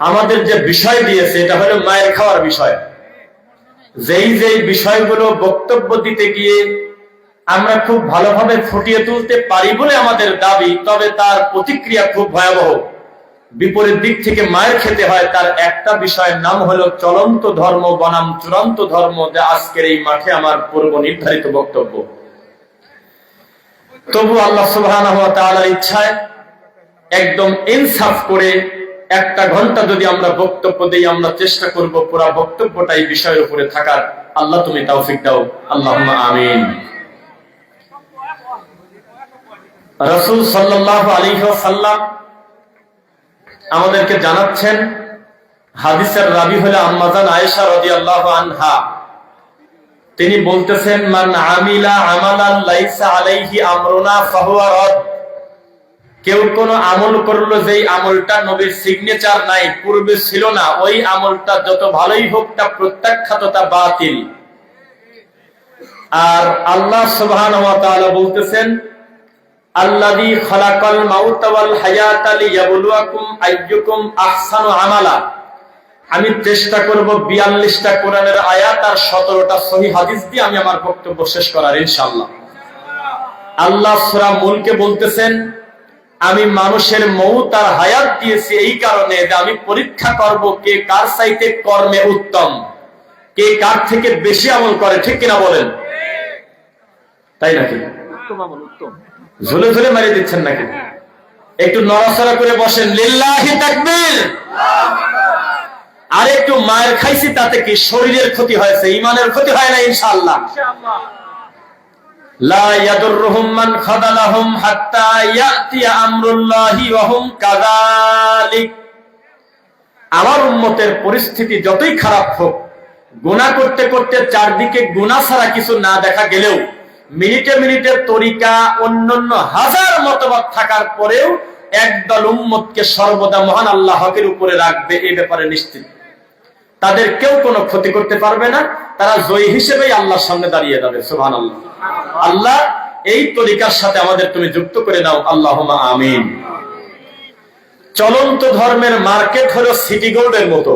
আমাদের যে বিষয় দিয়েছে, এটা হলো মায়ের খাওয়ার বিষয়। যেই যেই বিষয়গুলো বক্তব্য দিতে গিয়ে আমরা খুব ভালোভাবে ফুটিয়ে তুলতে পারি বলে আমাদের দাবি, তবে তার প্রতিক্রিয়া খুব ভয়াবহ। বিপরীত দিক থেকে মায়ের খেতে হয়, তার একটা বিষয়ের নাম হলো চলন্ত ধর্ম বনাম চূড়ান্ত ধর্ম, যা আজকের এই মাঠে আমার পূর্ব নির্ধারিত বক্তব্য। তবু আল্লাহ সুবাহ ইচ্ছায় একদম ইনসাফ করে একটা ঘণ্টা যদি আমরা বক্তব্য দিই, আমরা চেষ্টা করব পুরো বক্তব্যটা এই বিষয়ের উপরে থাকার। আল্লাহ তুমি তৌফিক দাও। আল্লাহ আমিন। রসুল সাল্লাহ আলী সাল্লাম আমাদেরকে জানাচ্ছেন, হাদিসের রাবি হলে আনহা। তিনি বলতেছেন, মান আমিলা আমালান আমরুনা ফাহুয়া রদ। কেউ কোন আমল করল যেই আমলটা নবীর সিগনেচার নাই, পূর্বে ছিল না, ওই আমলটা যত ভালোই হোক তা প্রত্যাখ্যাত, তা বাতিল। আর আল্লাহ সুবহানাহু ওয়া তাআলা বলতেছেন, আল্লাযী খালাকাল মাউতা ওয়াল হায়াতা লিয়াবলুয়াকুম আইয়ুকুম আহসানু আমালা। আমি চেষ্টা করব 42টা কোরআনের আয়াত আর 17টা সহিহ হাদিস দিয়ে আমি আমার বক্তব্য শেষ করার, ইনশাআল্লাহ। আল্লাহ সূরা মুলকে বলতেছেন আমি মানুষের মৌত আর হায়াত দিয়েছি এই কারণে যে আমি পরীক্ষা করব কে কার সাইতে কর্মে উত্তম কে কার থেকে বেশি আমল করে ঠিক কিনা বলেন? তাই নাকি? ঝুলে ঝুলে মারিয়ে দিচ্ছেন নাকি? একটু নড়াচড়া করে বসেন লিল্লাহি তাকবীর! আর একটু মায়ের খাইছি তাতে কি শরীরের ক্ষতি হয়েছে ইমানের ক্ষতি হয় না ইনশাআল্লাহ। আমার উম্মতের পরিস্থিতি যতই খারাপ হোক, গুনাহ করতে করতে চারদিকে গুনাহ ছাড়া কিছু না দেখা গেলেও, মিনিটে মিনিটে তরিকা অন্যান্য হাজার মতবাদ থাকার পরেও একদল উম্মতকে সর্বদা মহান আল্লাহ হকের উপরে রাখবে, এ ব্যাপারে নিশ্চিত। তাদের কেউ কোনো ক্ষতি করতে পারবে না। তারা জয়ী হিসেবেই আল্লাহর সামনে দাঁড়িয়ে যাবে। সুহান আল্লাহ আল্লাহ এই তরিকার সাথে আমাদের তুমি যুক্ত করে দাও। আল্লাহ আমিন। চলন্ত ধর্মের মার্কেট হলো সিটি গোল্ডের মতো।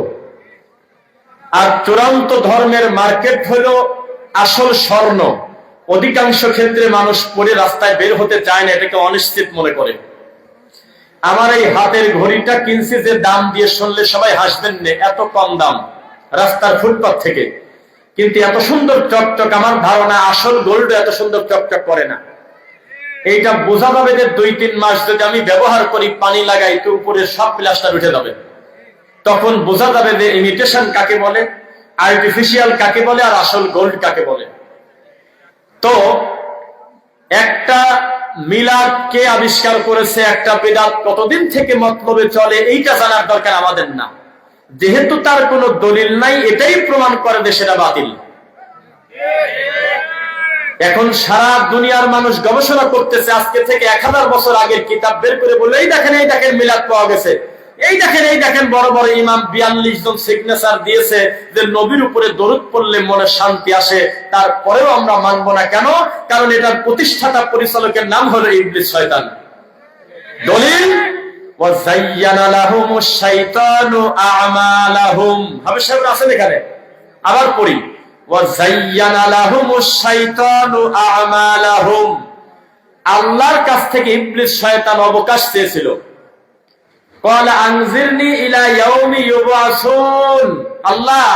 আর চূড়ান্ত ধর্মের মার্কেট হলো আসল স্বর্ণ। অধিকাংশ ক্ষেত্রে মানুষ পরে রাস্তায় বের হতে চায় না, এটাকে অনিশ্চিত মনে করে। আমার এই হাতের ঘড়িটা কিনছি যে দাম দিয়ে শুনলে সবাই হাসবেন না, এত কম দাম রাস্তার ফুটপাথ থেকে। কিন্তু এত সুন্দর চকচক আমার ধারণা আসল গোল্ড এত সুন্দর চকচক করে না। এইটা বোঝা যাবে যে দুই তিন মাস যদি আমি ব্যবহার করি, পানি লাগাই, তো উপরে সব প্লাস্টার উঠে যাবে। তখন বোঝা যাবে যে ইমিটেশন কাকে বলে আর্টিফিশিয়াল কাকে বলে, আর আসল গোল্ড কাকে বলে। তো একটা মিলাদ কে আবিষ্কার করেছে, একটা বেদাত কতদিন থেকে মতলবে চলে, এইটা জানার দরকার আমাদের না। যেহেতু তার কোনো দলিল নাই, এটাই প্রমাণ করে যে সেটা বাতিল। এখন সারা দুনিয়ার মানুষ গবেষণা করতেছে, আজকে থেকে এক হাজার বছর আগের কিতাব বের করে বলে এই দেখেন এই দেখেন, মিলাদ পাওয়া গেছে। এই দেখেন এই দেখেন, বড় বড় ইমাম বিয়াল্লিশ জন সিগনেচার দিয়েছে যে নবীর উপরে দরুদ পড়লে মনে শান্তি আসে। তারপরেও আমরা মানব না কেন? কারণ এটার প্রতিষ্ঠাতা পরিচালকের নাম হলো ইবলিস শয়তান। দলিল? এখানে? আবার পড়ি। আল্লাহর কাছ থেকে অবকাশ চেয়েছিল। আল্লাহ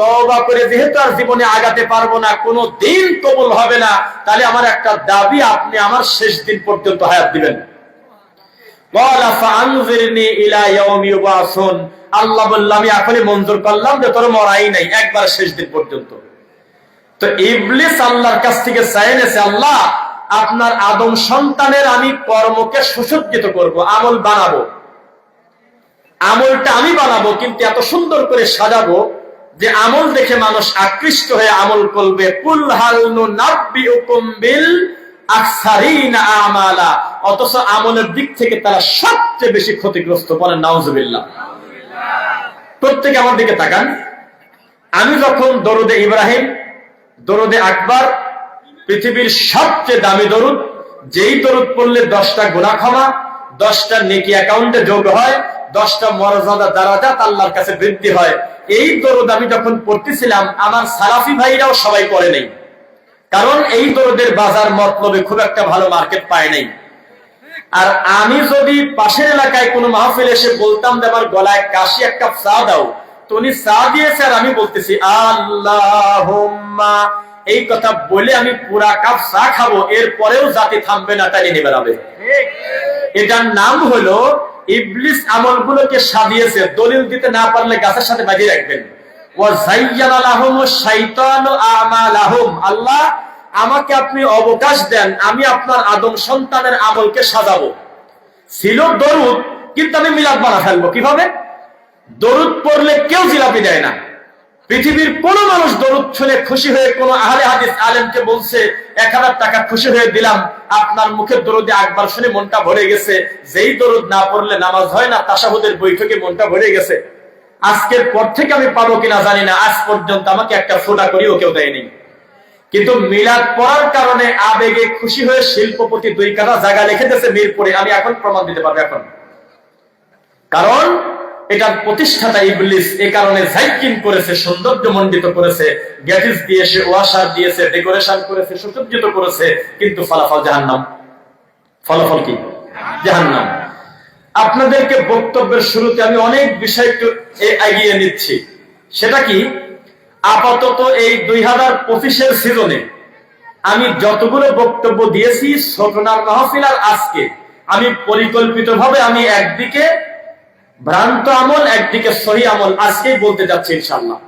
তবা করে যেহেতু আর জীবনে আগাতে পারব না, কোনো দিন কবুল হবে না, তাহলে আমার একটা দাবি আপনি আমার শেষ দিন পর্যন্ত হায়াত দিবেন। আল্লাহ বললাম এখনই মঞ্জুর করলাম যে তোর মরাই নাই, একবার শেষ দিন পর্যন্ত। তো ইবলিস আল্লাহর কাছ থেকে চাইনেছে আল্লাহ, আপনার আদম সন্তানের আমি কর্মকে সুসজ্জিত করব, আমল বানাবো। আমলটা আমি বানাবো, কিন্তু এত সুন্দর করে সাজাবো যে আমল দেখে মানুষ আকৃষ্ট হয়ে আমল করবে। আমালা। অথচ আমলের দিক থেকে তারা সবচেয়ে বেশি ক্ষতিগ্রস্ত বলেন নাউজুবিল্লাহ। প্রত্যেকে আমার দিকে তাকান। আমি যখন দরুদে ইব্রাহিম, দরুদে আকবর, পৃথিবীর সবচেয়ে দামি দরুদ, যেই দরুদ পড়লে দশটা গুণা ক্ষমা, দশটা নেকি অ্যাকাউন্টে যোগ হয় দশটা মর্যাদা দারাজাত আল্লাহর কাছে বৃদ্ধি হয়। এই দরুদ আমি যখন পড়তেছিলাম, আমার সালাফি ভাইরাও সবাই পড়ে নেই। কারণ এই দরুদের বাজার মতলবে খুব একটা ভালো মার্কেট পায় নাই। আর আমি যদি পাশের এলাকায় কোনো মাহফিল এসে বলতাম যে আমার গলায় কাশি এক কাপ চা দাও, তো উনি চা দিয়েছে আর আমি বলতেছি আল্লাহ এই কথা বলে আমি পুরা কাপ চা খাব, এরপরেও জাতি থামবে না তাই নিয়ে বেড়াবে এটার নাম হলো, ইবলিস আমলগুলোকে সাজিয়েছে, দলিল দিতে না পারলে গাছের সাথে বাজিয়ে রাখবেন। আল্লাহ, আমাকে আপনি অবকাশ দেন, আমি আপনার আদম সন্তানের আমলকে সাজাবো। ছিল দরুদ, কিন্তু আমি মিলাদ ফেলব। কীভাবে? দরুদ পড়লে কেউ জিলাপি দেয় না। পৃথিবীর কোন মানুষ দরুদ শুনে খুশি হয়ে কোন আহলে হাদিস আলেমকে বলছে, এক হাজার টাকা খুশি হয়ে দিলাম, আপনার মুখের দরুদে একবার শুনে মনটা ভরে গেছে। যেই দরুদ না পড়লে নামাজ হয় না তাসাহুদের বৈঠকে মনটা ভরে গেছে। আজকের পর থেকে আমি পাবো কিনা জানি না, আজ পর্যন্ত আমাকে একটা ফোটা করিও কেউ দেয়নি। কিন্তু মিলাদ পড়ার কারণে আবেগে খুশি হয়ে শিল্পপতি দুই কাটা জায়গা লিখে দিয়েছে মিরপুরে। আমি এখন প্রমাণ দিতে পারব এখন। কারণ এটার প্রতিষ্ঠাতা ইবলিস এ কারণে জাইকিন করেছে, সৌন্দর্য মণ্ডিত করেছে, গ্যাটিস দিয়েছে ওয়াশার দিয়েছে, ডেকোরেশন করেছে, সুসজ্জিত করেছে, কিন্তু ফলাফল জাহান্নাম। ফলাফল কি? জাহান্নাম। আপনাদেরকে বক্তব্যের শুরুতে আমি অনেক বিষয় একটু এগিয়ে নিচ্ছি। সেটা কি? আপাতত এই দুই হাজার পঁচিশের সিজনে আমি যতগুলো বক্তব্য দিয়েছি ছোটনার মাহফিল আর আজকে, আমি পরিকল্পিতভাবে আমি একদিকে ভ্রান্ত আমল, একদিকে সহি আমল। আজকেই বলতে যাচ্ছি ইনশাল্লাহ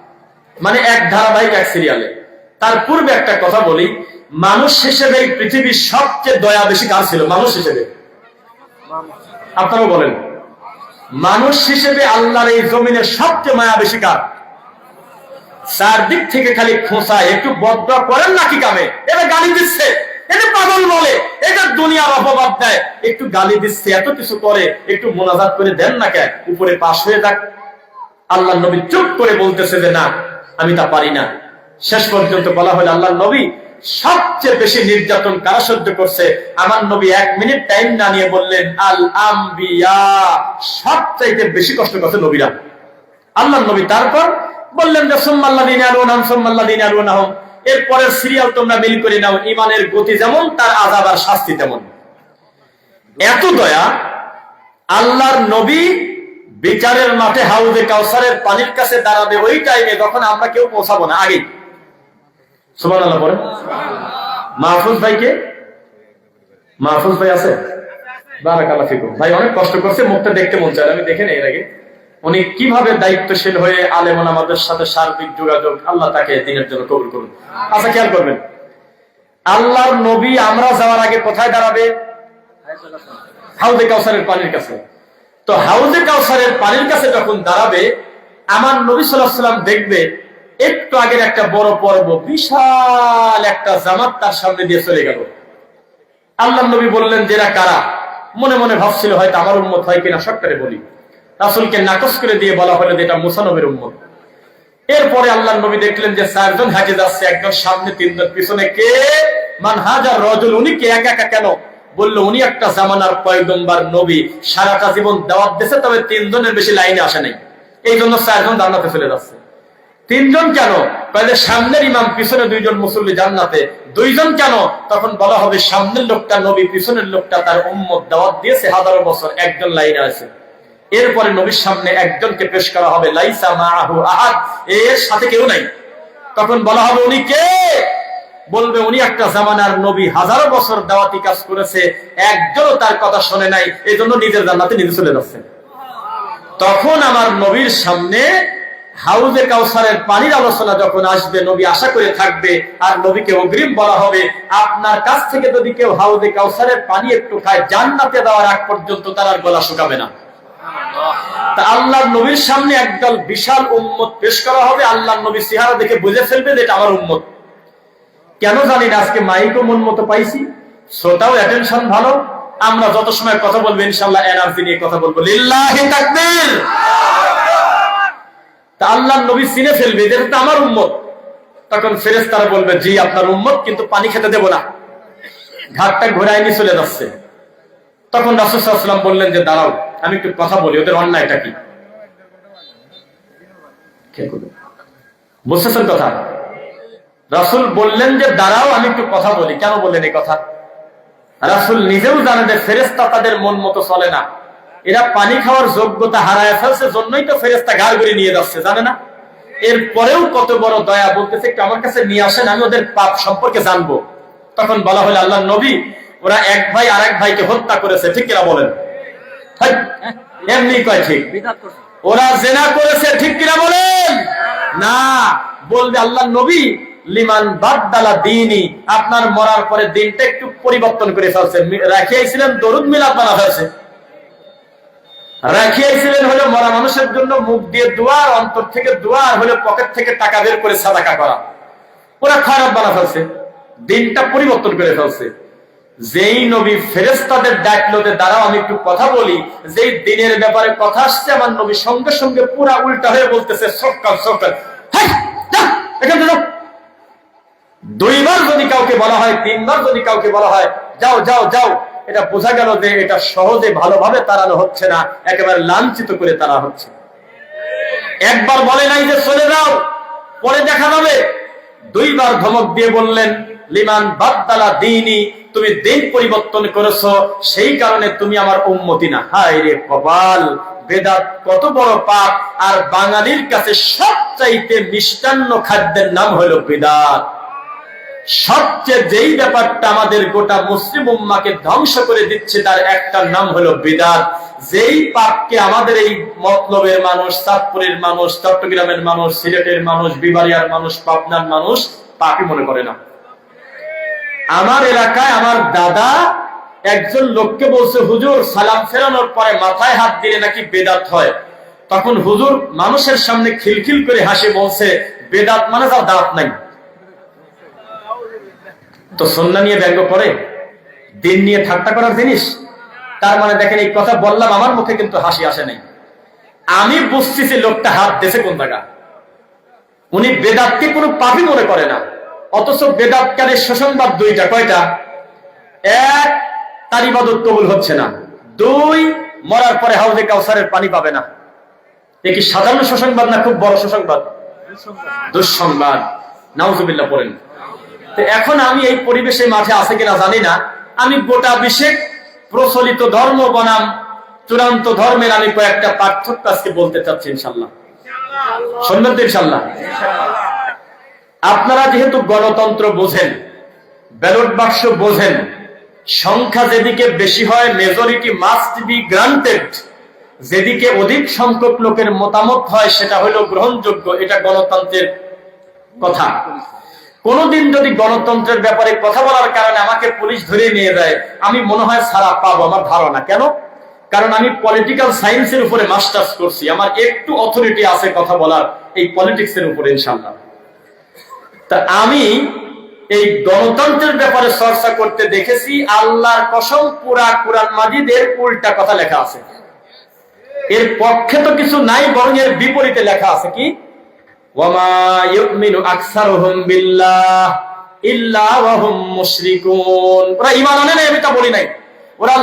মানে এক ধারাবাহিক এক সিরিয়ালে তার পূর্বে একটা কথা বলি, মানুষ হিসেবে পৃথিবীর সবচেয়ে দয়া বেশি কার ছিল? মানুষ হিসেবে। আপনারা বলেন। মানুষ হিসেবে আল্লাহর এই জমিনের সবচেয়ে মায়া বেশি কার? চারদিক থেকে খালি খোঁচা, একটু বদ্ধ করেন নাকি কামে? এটা গালি দিচ্ছে। এটা পাগল বলে। এটা দুনিয়ার অপবাদ দেয়। একটু গালি দিচ্ছে, এত কিছু করে, একটু মোনাজাত করে দেন না কেন? উপরে পাশ হয়ে আল্লাহ নবী চুপ করে বলতেছে যে, না, আমি তা পারি না। শেষ পর্যন্ত বলা হলো আল্লাহ নবী সবচেয়ে বেশি নির্যাতন কারা সহ্য করছে? আমার নবী এক মিনিট টাইম না নিয়ে বললেন, আল আম্বিয়া, সবচাইতে বেশি কষ্ট করছে নবীরা। আল্লাহ নবী তারপর বললেন যে সোম্মাল্লা দিন আলু নাম সোম্মাল্লা দিন আলু নাহম এরপরের সিরিয়াল তোমরা মিল করে নাও, ইমানের গতি যেমন, তার আজাব আর শাস্তি তেমন। এত দয়া, আল্লাহর নবী বিচারের মাঠে হাউজে কাউসারের পানির কাছে দাঁড়াবে ওই টাইমে তখন আমরা কেউ পৌঁছাবো না আগে সুমান আল্লাহ পরে মাহফুজ ভাইকে মাহফুজ ভাই আছে? বারাকাল্লাহ ফিকুম। ভাই অনেক কষ্ট করছে, মুখটা দেখতে মন চায় আমি দেখে নেই এর আগে। উনি কীভাবে দায়িত্বশীল হয়ে আলেমন আমাদের সাথে সার্বিক যোগাযোগ, আল্লাহ তাকে দিনের জন্য কবুল করুন। আচ্ছা খেয়াল করবেন। আল্লাহর নবী আমরা যাওয়ার আগে কোথায় দাঁড়াবে? হাউজে কাউসারের পানির কাছে। তো হাউজে কাউসারের পানির কাছে যখন দাঁড়াবে, আমার নবী সাল্লাম দেখবে, একটু আগের একটা বড় পর্ব, বিশাল একটা জামাত তার সামনে দিয়ে চলে গেল। আল্লাহ নবী বললেন যে এরা কারা? মনে মনে ভাবছিল, হয়তো আমার উন্মত হয় কিনা সরকারে বলি। রাসুলকে নাকচ করে দিয়ে বলা হলো যে এটা মুসানবের উন্মত এরপরে আল্লাহ নবী দেখলেন যে চারজন হাজে যাচ্ছে একজন সামনে, তিনজন পিছনে। কে? মান হাজার রজল, উনি কে? একা একা কেন? বলল, উনি একটা জামানার পয়গম্বার নবী। সারাটা জীবন দাওয়াত দিয়েছে তবে তিনজনের বেশি লাইনে আসে নাই। এই জন্য চারজন জান্নাতে চলে যাচ্ছে। তিনজন কেন? তাহলে সামনের ইমাম পিছনে দুইজন মুসল্লি জান্নাতে। দুইজন কেন? তখন বলা হবে সামনের লোকটা নবী, পিছনের লোকটা তার উম্মত দাওয়াত দিয়েছে হাজারো বছর, একজন লাইনে আছে। এরপরে নবীর সামনে একজনকে পেশ করা হবে, লাইসা মাহু আহাদ। এর সাথে কেউ নাই। তখন বলা হবে, উনি কে? বলবে, উনি একটা জামানার নবী। হাজারো বছর দাওয়াতি কাজ করেছে, একজনও তার কথা শোনে নাই। এই জন্য নিজের জান্নাতে নিজে চলে যাচ্ছে। তখন আমার নবীর সামনে হাউজে কাউসারের পানির আলোচনা যখন আসবে, নবী আশা করে থাকবে, আর নবীকে অগ্রিম বলা হবে, আপনার কাছ থেকে যদি কেউ হাউজে কাউসারের পানি একটু খায়, জান্নাতে দেওয়ার আগ পর্যন্ত তার আর গলা শুকাবে না। তা আল্লাহ নবীর সামনে একদল বিশাল উম্মত পেশ করা হবে। আল্লাহ নবী সিহারা দেখে বুঝে ফেলবে যে এটা আমার উম্মত। কেন জানি না, আজকে মাইকও মন মতো পাইছি, শ্রোতাও অ্যাটেনশন ভালো। আমরা যত সময় কথা বলব ইনশাল্লাহ এনার্জি নিয়ে কথা বলব। লিল্লাহি তাকবীর! তা আল্লাহ নবী চিনে ফেলবে যে এটা আমার উম্মত। তখন ফেরেস তারা বলবে, জি, আপনার উম্মত, কিন্তু পানি খেতে দেব না। ঘাটটা ঘোরায় নিয়ে চলে যাচ্ছে। তখন রাসুসাল্লাম বললেন যে, দাঁড়াও আমি একটু কথা বলি ওদের অন্যায়টা কি? বুঝতেছেন কথা? রাসুল বললেন যে দাঁড়াও আমি একটু কথা বলি। কেন বললেন এই কথা? রাসুল নিজেও জানে যে ফেরেস্তা তাদের মন মতো চলে না। এরা পানি খাওয়ার যোগ্যতা হারায় ফেলছে জন্যই তো ফেরেস্তা গাড় করে নিয়ে যাচ্ছে জানে না? এরপরেও কত বড় দয়া বলতেছে একটু আমার কাছে নিয়ে আসেন আমি ওদের পাপ সম্পর্কে জানব। তখন বলা হলো আল্লাহ নবী ওরা এক ভাই আর এক ভাইকে হত্যা করেছে ঠিক কিনা বলেন? এমনি কয় ঠিক? ওরা জেনা করেছে ঠিক কিনা বলেন? না বলবে আল্লাহ নবী লিমান বাদদালা দিনই আপনার মরার পরে দিনটা একটু পরিবর্তন করে ফেলছে। রাখিয়েছিলেন দরুদ মিলাদ বানা ফেলছে রাখিয়েছিলেন হলো মরা মানুষের জন্য মুখ দিয়ে দোয়া আর অন্তর থেকে দোয়া আর হলো পকেট থেকে টাকা বের করে সাদাকা করা। ওরা খারাপ বানা ফেলছে। দিনটা পরিবর্তন করে ফেলছে। যেই নবী ফেরেস্তাদের ডাকলো যে, দাঁড়াও, আমি একটু কথা বলি। যেই দিনের ব্যাপারে কথা আসছে, আমার নবী সঙ্গে সঙ্গে পুরা উল্টা হয়ে বলতেছে, সকাল সকাল। দুইবার যদি কাউকে বলা হয়, তিনবার যদি কাউকে বলা হয়, যাও যাও যাও। এটা বোঝা গেল যে, এটা সহজে ভালোভাবে তাড়ানো হচ্ছে না, একেবারে লাঞ্ছিত করে তারা হচ্ছে। একবার বলে নাই যে, চলে যাও, পরে দেখা যাবে। দুইবার ধমক দিয়ে বললেন লিমান বাদদালা দিনই তুমি দিন পরিবর্তন করেছ, সেই কারণে তুমি আমার উন্মতি না। হায় রে কপাল, বেদাত কত বড় পাপ, আর বাঙালির কাছে সবচাইতে মিষ্টান্ন খাদ্যের নাম হলো বেদাত। সবচেয়ে যেই ব্যাপারটা আমাদের গোটা মুসলিম উম্মাকে ধ্বংস করে দিচ্ছে, তার একটা নাম হলো বিদাত। যেই পাপকে আমাদের এই মতলবের মানুষ চাঁদপুরের মানুষ, চট্টগ্রামের মানুষ, সিলেটের মানুষ বিবারিয়ার মানুষ, পাবনার মানুষ, পাপই মনে করে না। আমার এলাকায় আমার দাদা একজন লোককে বলছে, হুজুর, সালাম ফেরানোর পরে মাথায় হাত দিলে নাকি বেদাত হয়? তখন হুজুর মানুষের সামনে খিলখিল করে হাসি বলছে, বেদাত মানে তার দাঁত নাই। তো সন্না নিয়ে ব্যঙ্গ করে, দিন নিয়ে ঠাট্টা করার জিনিস, তার মানে দেখেন এই কথা বললাম, আমার মুখে কিন্তু হাসি আসে নাই। আমি বুঝতেছি লোকটা হাত দেশে কোন জায়গা। উনি বেদাতকে কোনো পাপি মনে করে না। অথচ বেদাতকারের শোষণবাদ দুইটা কয়টা? এক তার ইবাদত কবুল হচ্ছে না। দুই মরার পরে হাউজে কাউসারের পানি পাবে না। এ কি সাধারণ শোষণবাদ না খুব বড় শোষণবাদ দুঃসংবাদ। নাউজুবিল্লাহ পড়েন। তো এখন আমি এই পরিবেশে মাঠে আছে কিনা জানি না। আমি গোটা বিশেষ প্রচলিত ধর্ম বনাম চূড়ান্ত ধর্মের আমি কয়েকটা পার্থক্য আজকে বলতে চাচ্ছি ইনশাল্লাহ শুনবেন তো ইনশাল্লাহ আপনারা যেহেতু গণতন্ত্র বোঝেন, ব্যালট বাক্স বোঝেন, সংখ্যা যেদিকে বেশি হয় মেজরিটি মাস্ট বি গ্রান্টেড যেদিকে অধিক সংখ্যক লোকের মতামত হয়, সেটা হলো গ্রহণযোগ্য, এটা গণতন্ত্রের কথা। কোনদিন যদি গণতন্ত্রের ব্যাপারে কথা বলার কারণে আমাকে পুলিশ ধরে নিয়ে যায়, আমি মনে হয় সারা পাবো, আমার ধারণা। কেন? কারণ আমি পলিটিক্যাল সায়েন্সের উপরে মাস্টার্স করছি, আমার একটু অথরিটি আছে কথা বলার, এই পলিটিক্সের উপরে ইনশাল্লাহ তা আমি এই গণতন্ত্রের ব্যাপারে চর্চা করতে দেখেছি, আল্লাহর কসম পুরা কোরআন মাজিদের উল্টা কথা লেখা আছে। এর পক্ষে তো কিছু নাই, বরং এর বিপরীতে লেখা আছে কি? ওরা ঈমান আনে বলি নাই। ওরা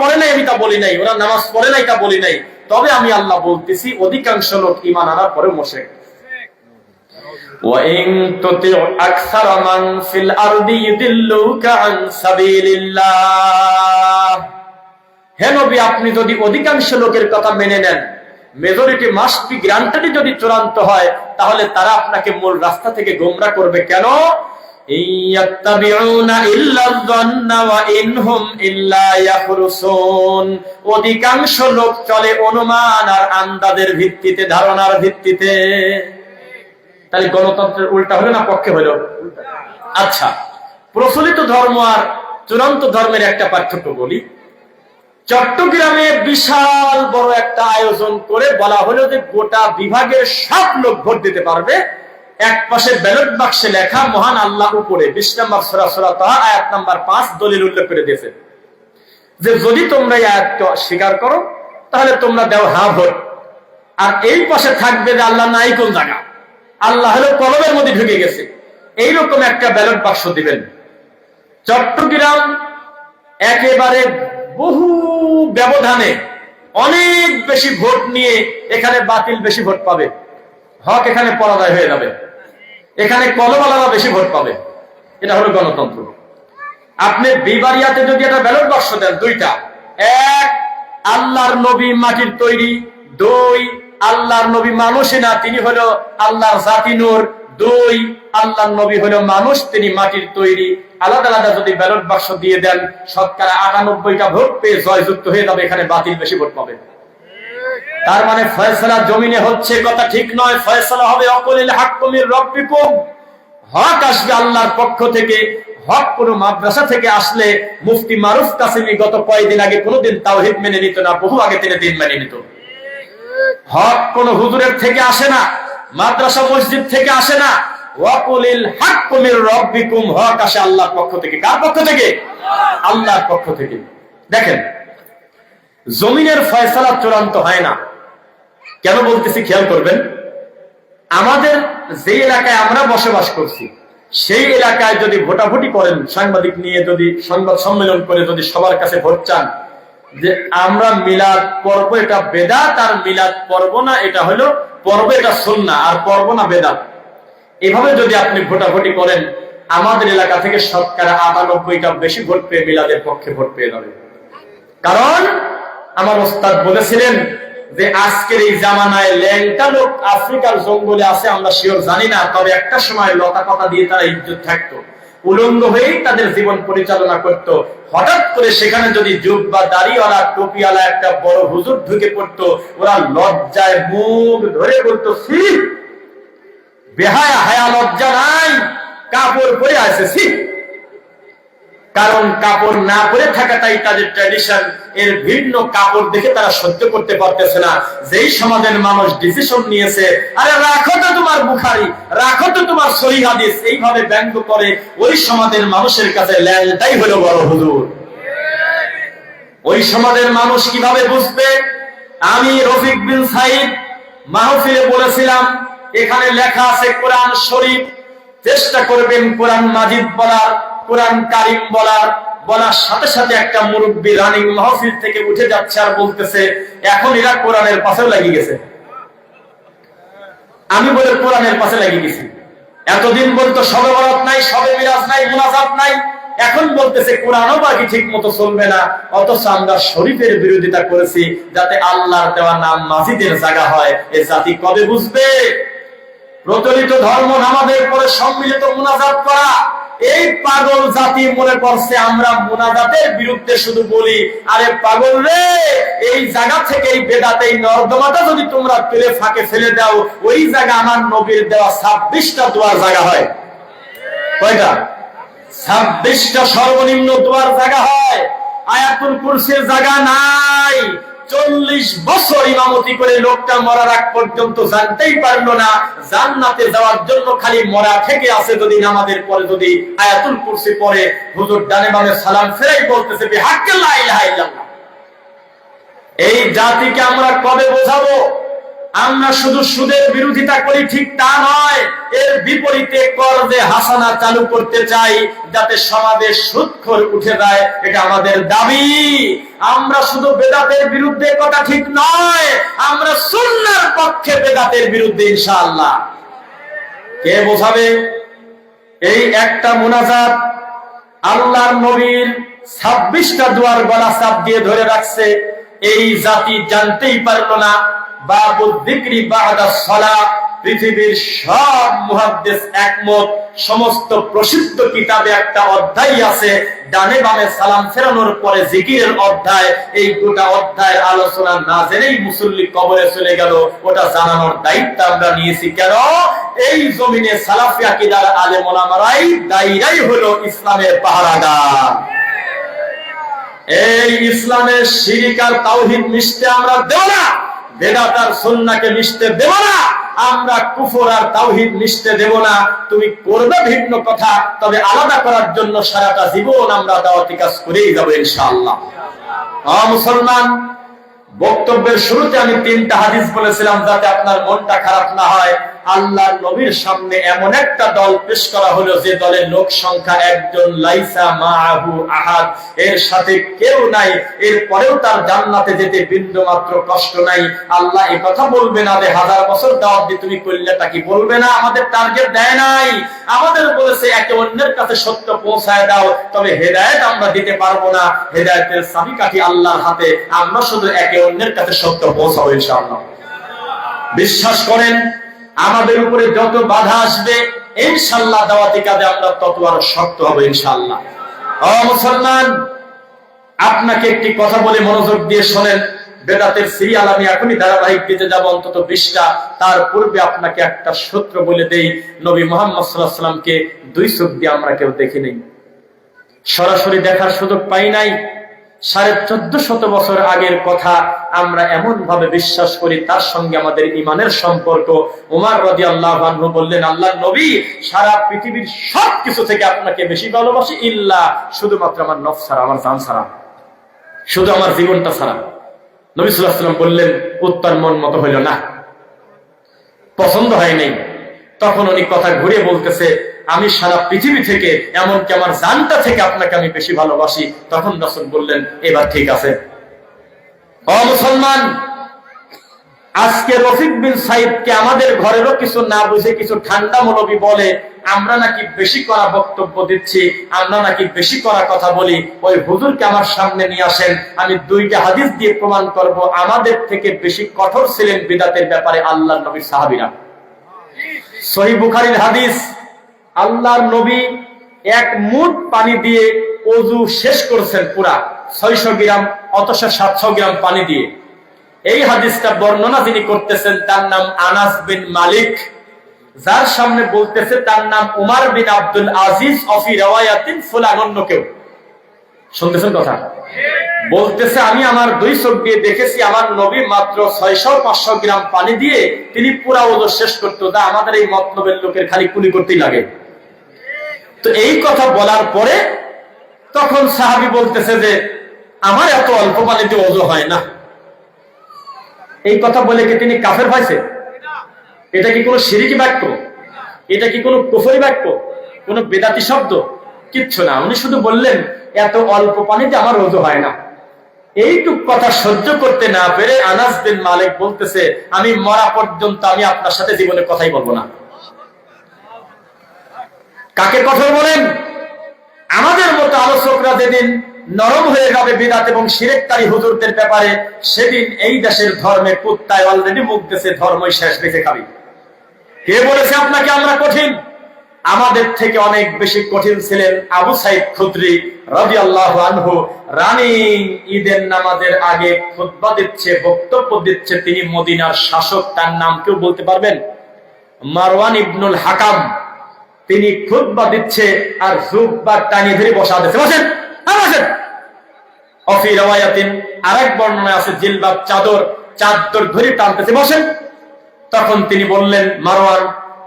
পড়ে নাই বলি নাই। ওরা নামাজ পড়ে নাই, তা বলি নাই। তবে আমি আল্লাহ বলতেছি, অধিকাংশ লোক ইমান আনার পরে মুশরিক। وَإِن تُطِعْ أَكْثَرَ مَنْ فِي الْأَرْضِ يُضِلُّوكَ عَنْ سَبِيلِ اللَّهِ হে নবী আপনি যদি অধিকাংশ লোকের কথা মেনে নেন মেজরিটি মাস্ট বি গ্রান্টেড যদি চূড়ান্ত হয় তাহলে তারা আপনাকে মূল রাস্তা থেকে গোমরা করবে কেন ইয়াত্তাবিউনা ইল্লা যান্না ওয়া ইনহুম ইল্লা ইয়াখরুসুন অধিকাংশ লোক চলে অনুমান আর আন্দাজের ভিত্তিতে ধারণার ভিত্তিতে তাহলে গণতন্ত্রের উল্টা হলো না পক্ষে হলো? আচ্ছা প্রচলিত ধর্ম আর চূড়ান্ত ধর্মের একটা পার্থক্য বলি। চট্টগ্রামে বিশাল বড় একটা আয়োজন করে বলা হলো যে গোটা বিভাগের সব লোক ভোট দিতে পারবে। এক পাশে ব্যালট বাক্সে লেখা, মহান আল্লাহ উপরে, বিশ নম্বর সরা সরা তাহা, আয়াত নাম্বার পাঁচ দলিল উল্লেখ করে দিয়েছে। যে যদি তোমরা এই আয়াতকে স্বীকার করো, তাহলে তোমরা দেও হা ভোট। আর এই পাশে থাকবে যে আল্লাহ নাই কোন জায়গা আল্লাহ কলমের মধ্যে ঢুকে গেছে। এইরকম একটা ব্যালট বাক্স দিবেন। চট্টগ্রাম একেবারে বহু ব্যবধানে অনেক বেশি ভোট নিয়ে এখানে বাতিল বেশি ভোট পাবে। হক এখানে পরাজয় হয়ে যাবে। এখানে কলমালারা বেশি ভোট পাবে। এটা হলো গণতন্ত্র। আপনি বিবারিয়াতে যদি একটা ব্যালট বাক্স দেন, দুইটা। এক, আল্লাহর নবী মাটির তৈরি, দুই আল্লাহর নবী মানুষই না, তিনি হলো আল্লাহর জাতি নূর। দুই, আল্লাহর নবী হলো মানুষ, তিনি মাটির তৈরি। আলাদা আলাদা যদি ব্যালট বাক্স দিয়ে দেন, শতকরা আটানব্বইটা ভোট পেয়ে জয়যুক্ত হয়ে যাবে, এখানে বাতিল বেশি ভোট পাবে। তার মানে ফয়সলা জমিনে হচ্ছে কথা ঠিক নয়, ফয়সলা হবে, অকলিল হাক্কুমির রব্বিকুম। হক আসবে আল্লাহর পক্ষ থেকে, হক কোন মাদ্রাসা থেকে আসলে মুফতি মারুফ কাসিমি গত কয়েকদিন আগে কোনোদিন তাওহিদ মেনে নিত না, বহু আগে তিনি দিন মেনে নিত। হক কোন হুজুরের থেকে আসে না, মাদ্রাসা মসজিদ থেকে আসে না। ফয়সালা চূড়ান্ত হয় না। কেন বলতেছি খেয়াল করবেন? আমাদের যে এলাকায় আমরা বসবাস করছি, সেই এলাকায় যদি ভোটাভুটি করেন, সাংবাদিক নিয়ে যদি সংবাদ সম্মেলন করে যদি সবার কাছে ভোট চান যে আমরা মিলাদ পর্ব এটা বেদাত আর মিলাদ পর্ব না, এটা হলো পর্ব এটা সুন্না আর পর্ব না বেদাত। এভাবে যদি আপনি ভোটাভুটি করেন, আমাদের এলাকা থেকে শতকরা আটানব্বইটা বেশি ভোট পেয়ে মিলাদের পক্ষে ভোট পেয়ে যাবে। কারণ আমার ওস্তাদ বলেছিলেন যে আজকের এই জামানায় ল্যাংটা লোক আফ্রিকার জঙ্গলে আছে, আমরা শিওর জানি না, তবে একটা সময় লতা কথা দিয়ে তারা ইজ্জত থাকতো। উলঙ্গ হয়েই তাদের জীবন পরিচালনা করত। হঠাৎ করে সেখানে যদি যুগ বা দাড়িওয়ালা, টুপিওয়ালা একটা বড় হুজুর ঢুকে পড়তো, ওরা লজ্জায় মুখ ধরে বলতো সি বেহায়া, হায়া, লজ্জা নাই, কাপড় পরে আছে সি কারণ কাপড় না পরে থাকাটাই তাদের ট্র্যাডিশন এর ভিন্ন কাপড় দেখে তারা সহ্য করতে পারতেছে না। যেই সমাজের মানুষ ডিসিশন নিয়েছে, আরে রাখো তো তোমার বুখারি, রাখো তো তোমার সহি হাদিস। এইভাবে ব্যঙ্গ করে ওই সমাজের মানুষের কাছে ল্যাংটাই হলো বড় হুজুর। ওই সমাজের মানুষ কীভাবে বুঝবে? আমি রফিক বিন সাইদ মাহফিলে বলেছিলাম, এখানে লেখা আছে কোরআন শরীফ। চেষ্টা করবেন কোরআন মাজিদ বলার। কোরআন কারিম বলার বলার সাথে সাথে একটা মুরব্বী রানিং মাহফিল থেকে উঠে যাচ্ছে আর বলতেছে এখন এরা কোরআনের পাশেও লাগিয়ে গেছে। আমি বলে, কোরআনের পাশে লাগিয়ে গেছি। এতদিন বলতো, সবে বরাত নাই, সবে মিরাজ নাই, মুনাজাত নাই। এখন বলতেছে, কোরআনও বাকি ঠিক মতো চলবে না, অথচ আমরা শরীফের বিরোধিতা করেছি যাতে আল্লাহর দেওয়া নাম মাজিদের জায়গা হয়। এ জাতি কবে বুঝবে? প্রচলিত ধর্ম নামাজের পরে সম্মিলিত মুনাজাত করা। এই পাগল জাতি মনে করছে আমরা মুনাজাতের বিরুদ্ধে শুধু বলি, আরে পাগল রে, এই জায়গা থেকে এই বেদাতে এই নর্দমাটা যদি তোমরা তুলে ফাঁকে ফেলে দাও, ওই জায়গা আমার নবীর দেওয়া ছাব্বিশটা দোয়ার জায়গা হয়। কয়টা? ছাব্বিশটা সর্বনিম্ন দোয়ার জায়গা হয়। আয়াতুল কুরসির জায়গা নাই। চল্লিশ বছর ইমামতি করে লোকটা মরার আগ পর্যন্ত জানতেই পারল না, জান্নাতে যাওয়ার জন্য খালি মরা থেকে আছে যদি নামাজের পরে যদি আয়াতুল কুরসি পরে হুজুর ডানে বামে সালাম ফেরাই বলতেছে বিহাকে ইলাহা ইল্লাল্লাহ। এই জাতিকে আমরা কবে বোঝাবো? আমরা শুধু সুদের বিরোধিতা করি, ঠিক তা নয়, এর বিপরীতে কর হাসানা চালু করতে চাই, যাতে সমাজে সুদখোর উঠে যায়, এটা আমাদের দাবি। আমরা শুধু বেদাতের বিরুদ্ধে কথা ঠিক নয়, আমরা সুন্নার পক্ষে বেদাতের বিরুদ্ধে, ইনশাআল্লাহ। কে বোঝাবে? এই একটা মুনাজাত আল্লাহর নবীর ছাব্বিশটা দুয়ার গলা চাপ দিয়ে ধরে রাখছে, এই জাতি জানতেই পারল না এই আলোচনা না জেনেই মুসল্লি কবরে চলে গেল, ওটা জানানোর দায়িত্ব আমরা নিয়েছি। কেন? এই জমিনে আলে মোলামারাই হলো ইসলামের এই ইসলামের শিরিকার তাওহিদ মিশতে আমরা দেব না। বেদাতার সন্নাকে মিশতে দেব না। আমরা কুফর আর তাওহিদ মিশতে দেব না। তুমি করবে ভিন্ন কথা, তবে আলাদা করার জন্য সারাটা জীবন আমরা দাওয়াতি কাজ করেই যাব ইনশাআল্লাহ। মুসলমান, বক্তব্যের শুরুতে আমি তিনটা হাদিস বলেছিলাম যাতে আপনার মনটা খারাপ না হয়। আল্লাহ নবীর সামনে এমন একটা দল পেশ করা হলো যে দলের লোক সংখ্যা একজন লাইসা মাহু আহাদ। এর সাথে কেউ নাই এর পরেও তার জান্নাতে যেতে বিন্দু মাত্র কষ্ট নাই। আল্লাহ এ কথা বলবে না যে হাজার বছর দাওয়াত দিয়ে তুমি করলেটা কি বলবে না? আমাদের টার্গেট দেয় নাই। আমাদের বলেছে, একে অন্যের কাছে সত্য পৌঁছায় দাও, তবে হেদায়েত আমরা দিতে পারব না। হেদায়েতের চাবিকাঠি আল্লাহর হাতে। আমরা শুধু একে অন্যের কাছে সত্য পৌঁছাবো ইনশাআল্লাহ। বিশ্বাস করেন আমাদের উপরে যত বাধা আসবে ইনশাল্লাহ দাওয়াতি কাজে আমরা তত আরও শক্ত হব ইনশাল্লাহ ও মুসলমান, আপনাকে একটি কথা বলে মনোযোগ দিয়ে শোনেন। বেদাতের সিরিয়াল আমি এখনই ধারাবাহিক দিতে যাব, অন্তত বিশটা। তার পূর্বে আপনাকে একটা সূত্র বলে দেই, নবী মোহাম্মদ দুই চোখ দিয়ে আমরা কেউ দেখি নেই। সরাসরি দেখার সুযোগ পাই নাই। সাড়ে চোদ্দ শত বছর আগের কথা আমরা এমন ভাবে বিশ্বাস করি, তার সঙ্গে আমাদের ইমানের সম্পর্ক। উমার রদি আল্লাহ বললেন, আল্লাহ নবী, সারা পৃথিবীর সব কিছু থেকে আপনাকে বেশি ভালোবাসি ইল্লা শুধুমাত্র আমার নফ ছাড়া, আমার জান ছাড়া, শুধু আমার জীবনটা ছাড়া। নবী সাল্লাহ সাল্লাম বললেন, উত্তর মন মতো হইল না। পছন্দ হয় নাই। তখন উনি কথা ঘুরে বলতেছে আমি সারা পৃথিবী থেকে, এমনকি আমার জানটা থেকে আপনাকে আমি বেশি ভালোবাসি। তখন রসুল বললেন, এবার ঠিক আছে। মুসলমান, আজকে রফিক বিন সাইদকে আমাদের ঘরেরও কিছু না বুঝে কিছু ঠান্ডা মৌলবী বলে আমরা নাকি বেশি করা বক্তব্য দিচ্ছি, আমরা নাকি বেশি করা কথা বলি। ওই হুজুরকে আমার সামনে নিয়ে আসেন, আমি দুইটা হাদিস দিয়ে প্রমাণ করব, আমাদের থেকে বেশি কঠোর ছিলেন বিদাতের ব্যাপারে আল্লাহ নবী সাহাবিরা। সহি বুখারির হাদিস আল্লাহর নবী এক মুঠ পানি দিয়ে অজু শেষ করেছেন পুরা। ছয়শো গ্রাম, অথচ সাতশো গ্রাম পানি দিয়ে। এই হাদিসটা বর্ণনা যিনি করতেছেন, তার নাম আনাস বিন মালিক। যার সামনে বলতেছে, তার নাম উমার বিন আব্দুল আজিজ অফি রেওয়ায়াতিন ফুলান অন্য কেউ। শুনতেছেন কথা? বলতেছে, আমি আমার দুই চোখ দিয়ে দেখেছি, আমার নবী মাত্র ছয়শো, পাঁচশো গ্রাম পানি দিয়ে তিনি পুরা ওজন শেষ করতো। তা আমাদের এই মতলবের লোকের খালি কুলি করতেই লাগে। তো এই কথা বলার পরে তখন সাহাবি বলতেছে যে, আমার এত অল্প পানিতে ওজো হয় না। এই কথা বলে কি তিনি কাফের পাইছে এটা কি কোনো সিরিকি বাক্য? এটা কি কোনো কুফরি বাক্য? কোনো বেদাতি শব্দ? কিচ্ছু না। উনি শুধু বললেন, এত অল্প পানিতে আমার রোজো হয় না। এইটুক কথা সহ্য করতে না পেরে আনাস বিন মালিক বলতেছে, আমি মরা পর্যন্ত আমি আপনার সাথে জীবনে কথাই বলব না। কাকে কথা বলেন? আমাদের মতো আলোচকরা যেদিন নরম হয়ে যাবে বিদাত এবং সিরেককারী হুজুরদের ব্যাপারে, সেদিন এই দেশের ধর্মে কুত্তায় অলরেডি মুখ দেশে ধর্মই শেষ দেখে খাবি। কে বলেছে আপনাকে আমরা কঠিন? আমাদের থেকে অনেক বেশি কঠিন ছিলেন আবু সাইদ খুদ্রি রবি আল্লাহ আনহু। রানী ঈদের নামাজের আগে খুতবা দিচ্ছে, বক্তব্য দিচ্ছে, তিনি মদিনার শাসক, তার নাম কেউ বলতে পারবেন? মারওয়ান ইবনুল হাকাম। তিনি খুতবা দিচ্ছে আর জুব্বা টানি ধরে বসা দিচ্ছে। বসেন হ্যাঁ অফি রওয়ায়াতিন আরেক আছে চাদর চাদর ধরে টানতেছে। বসেন। তখন তিনি বললেন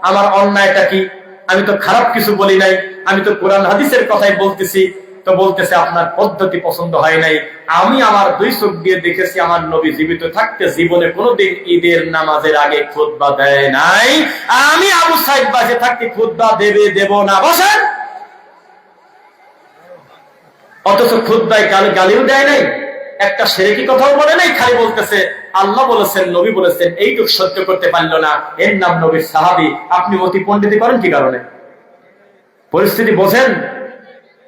আমার অন্যায়টা কি? আমি তো খারাপ কিছু বলি নাই, আমি তো কোরআন, হাদিসের কথাই বলতেছি। তো বলতেছে, আপনার পদ্ধতি পছন্দ হয় নাই। আমি আমার দুই চোখ দিয়ে দেখেছি, আমার নবী জীবিত থাকতে জীবনে কোনোদিন ঈদের নামাজের আগে খুতবা দেয় নাই। আমি আবু সাইদ বাজে থাকতে খুতবা দেবে, দেব না। বসেন। অথচ খুদ্ায় গালিও দেয় নাই। একটা সেরেকি কথাও বলে নাই? খালি বলতেছে, আল্লাহ বলেছেন, নবী বলেছেন, এইটুক সহ্য করতে পারল না। এর নাম নবীর সাহাবি। আপনি অতি পণ্ডিতি করেন কি কারণে? পরিস্থিতি বোঝেন?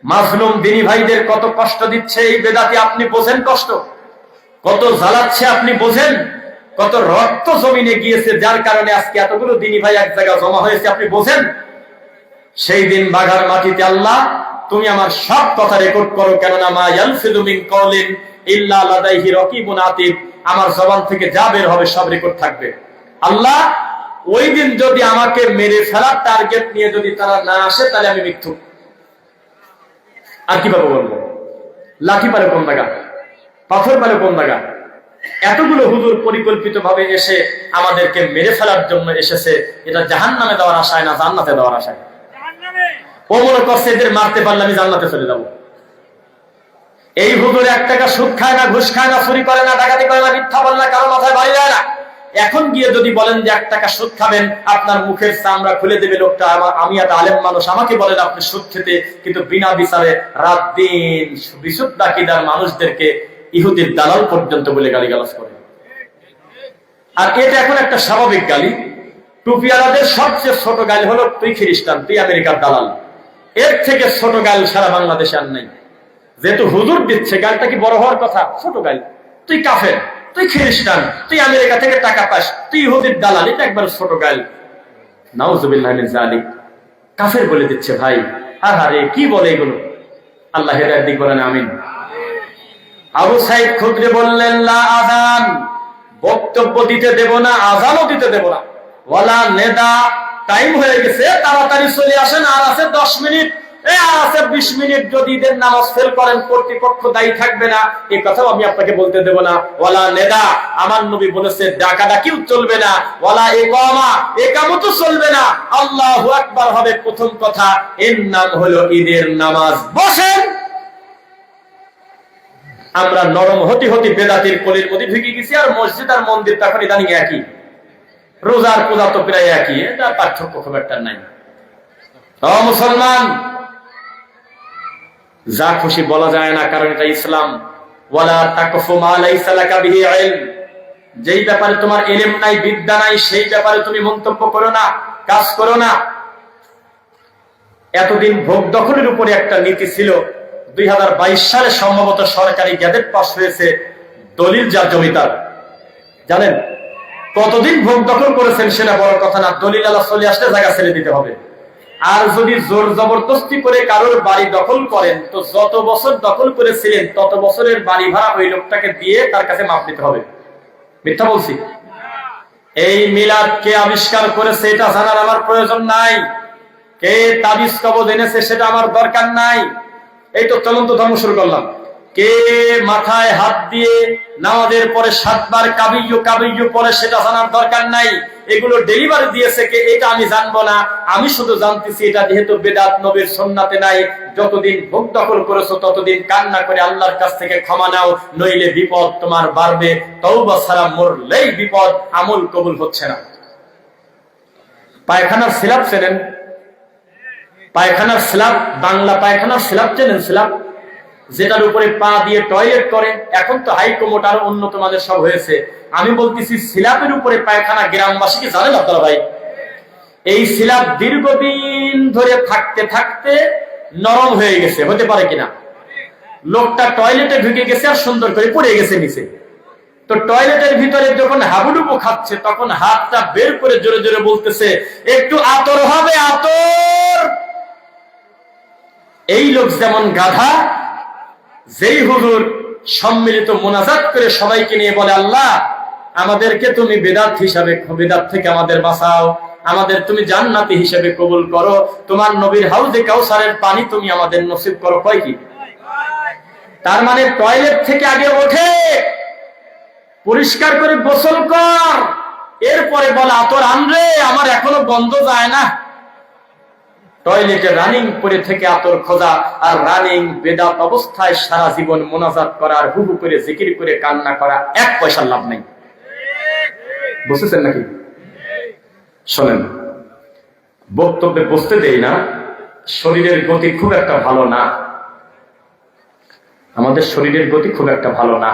মাসলুম দিনী ভাইদের কত কষ্ট দিচ্ছে, এই বেদাতি আপনি বোঝেন কষ্ট? কত জ্বালাচ্ছে আপনি বোঝেন? কত রক্ত জমিনে গিয়েছে, যার কারণে আজকে এতগুলো দিনী ভাই এক জায়গায় জমা হয়েছে, আপনি বোঝেন? সেই দিন বাঘার মাটিতে আল্লাহ, তুমি আমার সব কথা রেকর্ড করো, কেননা মা আমার জবান থেকে যা বের হবে সব রেকর্ড থাকবে। আল্লাহ, ওই দিন যদি আমাকে মেরে ফেলার টার্গেট নিয়ে যদি তারা না আসে, তাহলে আমি মিথ্যুক। আর কীভাবে বলব? লাঠি পারে কোন জায়গা পাথর পারে কোন জায়গা এতগুলো হুজুর পরিকল্পিত ভাবে এসে আমাদেরকে মেরে ফেলার জন্য এসেছে এটা জাহান নামে দেওয়ার আশায় না জান্নাতে দেওয়ার আশায়? ও মনে করছে এদের মারতে পারলে আমি জান্নাতে চলে যাব। এই হুজুর এক টাকা সুদ খায় না ঘুষ খায় না চুরি করে না ডাকাতি করে না মিথ্যা বলে না কারও মাথায় বাড়ি যায় না। এখন গিয়ে যদি বলেন যে এক টাকা সুদ খাবেন, আপনার মুখের চামড়া খুলে দেবে লোকটা, আমার আমি একটা আলেম মানুষ, আমাকে বলেন আপনি সুদ খেতে, কিন্তু বিনা বিচারে রাত দিন বিশুদ্ধ আকিদার মানুষদেরকে ইহুদির দালাল পর্যন্ত বলে গালিগালাজ করে আর এটা এখন একটা স্বাভাবিক গালি। টুপিয়ালাদের সবচেয়ে ছোট গালি হলো, তুই খ্রিস্টান, তুই আমেরিকার দালাল। এর থেকে ছোট গাল সারা বাংলাদেশে আর নাই। যেহেতু হুজুর দিচ্ছে, গালটা কি বড় হওয়ার কথা? ছোট গাল। তুই কাফের। তুই খ্রিস্টান, তুই আমেরিকা থেকে টাকা পাস, তুই ইহুদির দালাল, এটা একবার ছোট গাল। নাউজুবিল্লাহ জালিক কাফের বলে দিচ্ছে, ভাই আর আরে কি বলে এগুলো? আল্লাহ হেদায়েত দিক, বলেন, আমিন। আবু সাইদ খুদরে বললেন, লা আজান বক্তব্য দিতে দেব না আজানও দিতে দেব না। ওয়ালা নেদা, টাইম হয়ে গেছে, তাড়াতাড়ি চলে আসেন, আর আছে দশ মিনিট। কর্তৃপক্ষ দায়ী থাকবে না। এই আমি আপনাকে বলতে চলবে না। প্রথম কথা। এর নাম হলো ঈদের নামাজ। বসেন। আমরা নরম হতে হতে বেদাতির কলির মধ্যে ঢুকে গেছি, আর মসজিদ আর মন্দির তখন ইদানিং একই। রোজার পূজা তো প্রায় একই এটা পার্থক্য খুব একটা নাই। মুসলমান যা খুশি বলা যায় না, কারণ এটা ইসলাম। ওয়ালা তাকফু মা লাইসা লাকা বিহি যেই ব্যাপারে তোমার এলেম নাই, বিদ্যা নাই, সেই ব্যাপারে তুমি মন্তব্য করো না, কাজ করো না। এতদিন ভোগ দখলের উপরে একটা নীতি ছিল। দুই হাজার বাইশ সালে সম্ভবত সরকারি গ্যাজেট পাস হয়েছে দলিল যার জমিদার জানেন, কতদিন ভোগ দখল করেছেন সেটা বড় কথা না। দলিল আল্লাহ চলে আসলে জায়গা ছেড়ে দিতে হবে। আর যদি জোর জবরদস্তি করে কারোর বাড়ি দখল করেন, তো যত বছর দখল করেছিলেন, তত বছরের বাড়ি ভাড়া ওই লোকটাকে দিয়ে তার কাছে মাপ দিতে হবে। মিথ্যা বলছি? এই মিলাদ কে আবিষ্কার করেছে, এটা জানার আমার প্রয়োজন নাই। কে তাবিজ কবজ এনেছে, সেটা আমার দরকার নাই। এই তো চলন্ত ধর্ম শুরু করলাম। কে মাথায় হাত দিয়ে নামাজের পরে সাতবার কাবিয় কাবিয় পরে সেটা জানার দরকার নাই। এগুলো ডেলিভারি দিয়েছে কে, এটা আমি জানব না। আমি শুধু জানতেছি এটা যেহেতু বেদাত নবীর সন্নাতে নাই, যতদিন ভোগ দখল করেছ ততদিন কান্না করে আল্লাহর কাছ থেকে ক্ষমা নাও, নইলে বিপদ তোমার বাড়বে। তওবা ছাড়া মরলেই বিপদ, আমল কবুল হচ্ছে না। পায়খানার সিলাপ চেনেন? পায়খানার স্ল্যাব বাংলা পায়খানার স্ল্যাব চেনেন স্ল্যাব যেটার উপরে পা দিয়ে টয়লেট করে, এখন তো হাইকোমোট আরও উন্নত মানের সব হয়েছে। আমি বলতেছি স্ল্যাবের উপরে পায়খানা গ্রামবাসীকে জানেন আপনারা ভাই? এই স্ল্যাব দীর্ঘদিন ধরে থাকতে থাকতে নরম হয়ে গেছে, হতে পারে কিনা? লোকটা টয়লেটে ঢুকে গেছে আর সুন্দর করে পড়ে গেছে নিচে। তো টয়লেটের ভিতরে যখন হাবুডুবু খাচ্ছে, তখন হাতটা বের করে জোরে জোরে বলতেছে, একটু আতর হবে, আতর! এই লোক যেমন গাধা যেই হুজুর সম্মিলিত মোনাজাত করে সবাইকে নিয়ে বলে, আল্লাহ, আমাদেরকে তুমি বেদাত হিসাবে, বেদাত থেকে আমাদের বাঁচাও। আমাদের তুমি জান্নাতি হিসেবে কবুল করো। তোমার নবীর হাউজে কাউসারের পানি তুমি আমাদের নসিব করো। কয় কি? তার মানে টয়লেট থেকে আগে ওঠে, পরিষ্কার করে গোসল কর। এরপরে বলে, আতর আনরে আমার এখনও বন্ধ যায় না। টয়লেটে রানিং করে থেকে আতর খোঁজা আর রানিং বেদাত অবস্থায় সারা জীবন মোনাজাত করা আর হুহু করে জিকির করে কান্না করা, এক পয়সার লাভ নেই। বুঝতেছেন নাকি? শোনেন, বক্তব্যে বসতে দেই না, শরীরের গতি খুব একটা ভালো না। আমাদের শরীরের গতি খুব একটা ভালো না।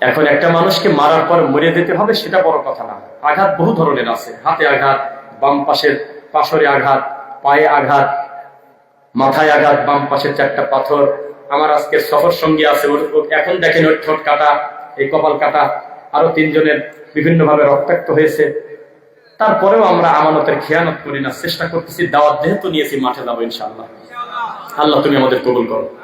এখন একটা মানুষকে মারার পর মরে দিতে হবে সেটা বড় কথা না। আঘাত বহু ধরনের আছে। হাতে আঘাত, বাম পাশের পাশরে আঘাত, পায়ে আঘাত, মাথায় আঘাত, বাম পাশের চারটা পাথর। আমার আজকে সফর সঙ্গী আছে, ওর- এখন দেখেন ওর ঠোঁট কাটা, এই কপাল কাটা। আরও তিনজনের বিভিন্ন ভাবে রক্তাক্ত হয়েছে। তারপরেও আমরা আমানতের খেয়ানত করি না, চেষ্টা করতেছি, দাওয়াত যেহেতু নিয়েছি, মাঠে যাব ইনশাল্লাহ আল্লাহ তুমি আমাদের কবুল করো।